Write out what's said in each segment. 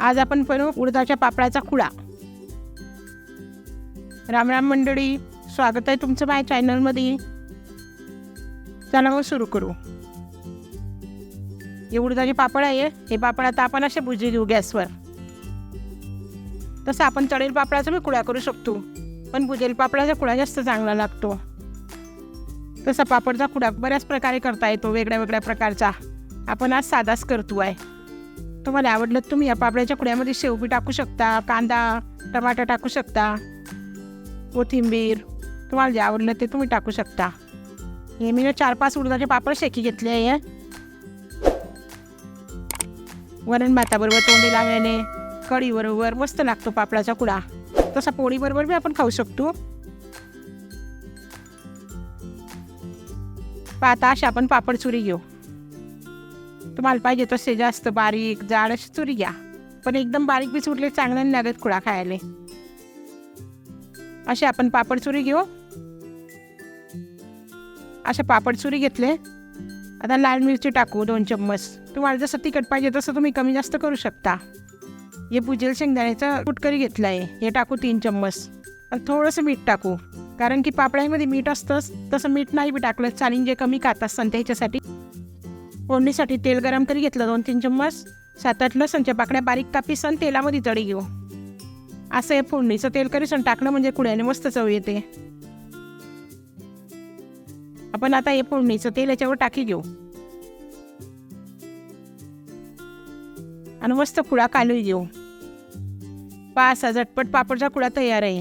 आज आपण बनवू उडदाच्या पापडाचा खुडा राम राम मंडळी स्वागत आहे तुमचं माझ्या चॅनलमध्ये. चला मग सुरू करू. हे उडदाचे पापड आहे हे पापड आता आपण असे भुजी देऊ गॅसवर. तसं आपण चढेल पापडाचा बी कुळा करू शकतो पण भुजेल पापडाचा कुळा जास्त चांगला लागतो. तसा पापडचा कुडा बऱ्याच प्रकारे करता येतो वेगळ्या वेगळ्या प्रकारचा. आपण आज साधाच करतो आहे तुम्हाला आवडलं तुम्ही या पापड्याच्या कुड्यामध्ये शेवबी टाकू शकता कांदा टमाटर टाकू शकता कोथिंबीर. तुम्हाला जे आवडलं ते तुम्ही टाकू शकता. हे मी चार पाच उडदाचे पापड शेकी घेतले आहे वरण भाताबरोबर तोंडी लावल्याने कढीबरोबर मस्त लागतो पापडाचा कुडा तसा पोळीबरोबर बी आपण खाऊ शकतो. पाहता अशा आपण पापड चुरी घेऊ. तुम्हाला पाहिजे तसे जास्त बारीक जाड अशी चुरी घ्या. पण एकदम बारीक बी चुरले चांगलं नाही लागत खुळा खायला. असे आपण पापड चुरी घेऊ. असे पापड चुरी घेतले. आता लाल मिरची टाकू दोन चम्मच. तुम्हाला जसं तिखट पाहिजे तसं तुम्ही कमी जास्त करू शकता. हे भुजेल शेंगदाण्याचं कुटकरी घेतलं आहे हे टाकू तीन चम्मच. आणि थोडंसं मीठ टाकू. कारण की पापड्यामध्ये मीठ असतंच. तसं मीठ नाही बी टाकलं. चालीन जे कमी खात असतात त्याच्यासाठी. फोडणीसाठी तेल गरम करी घेतलं. दोन तीन चम्मच सात आठ लसणच्या पाकड्या बारीक कापी सण तेलामध्ये तळी घेऊ. असं हे फोडणीचं तेल करी सण टाकलं म्हणजे कुड्याने मस्त चव येते. आपण आता हे फोडणीचं तेल याच्यावर टाकी घेऊ. आणि मस्त कुडा कालू घेऊ. पहा असा झटपट पापडचा कुडा तयार आहे.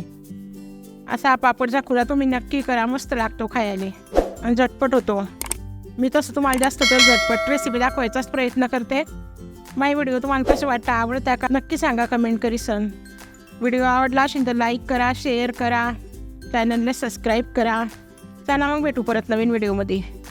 असा हा पापडचा खुडा तुम्ही नक्की करा. मस्त लागतो खायला. आणि झटपट होतो. मी तसं तुम्हाला जास्त तर झटपट रेसिपी दाखवायचाच प्रयत्न करते. माय व्हिडिओ तुम्हाला कसं वाटतं? आवडत्या का? नक्की सांगा कमेंट करी सन व्हिडिओ आवडला असेल तर लाईक करा शेअर करा. चॅनलला सबस्क्राईब करा. चला मग भेटू परत नवीन व्हिडिओमध्ये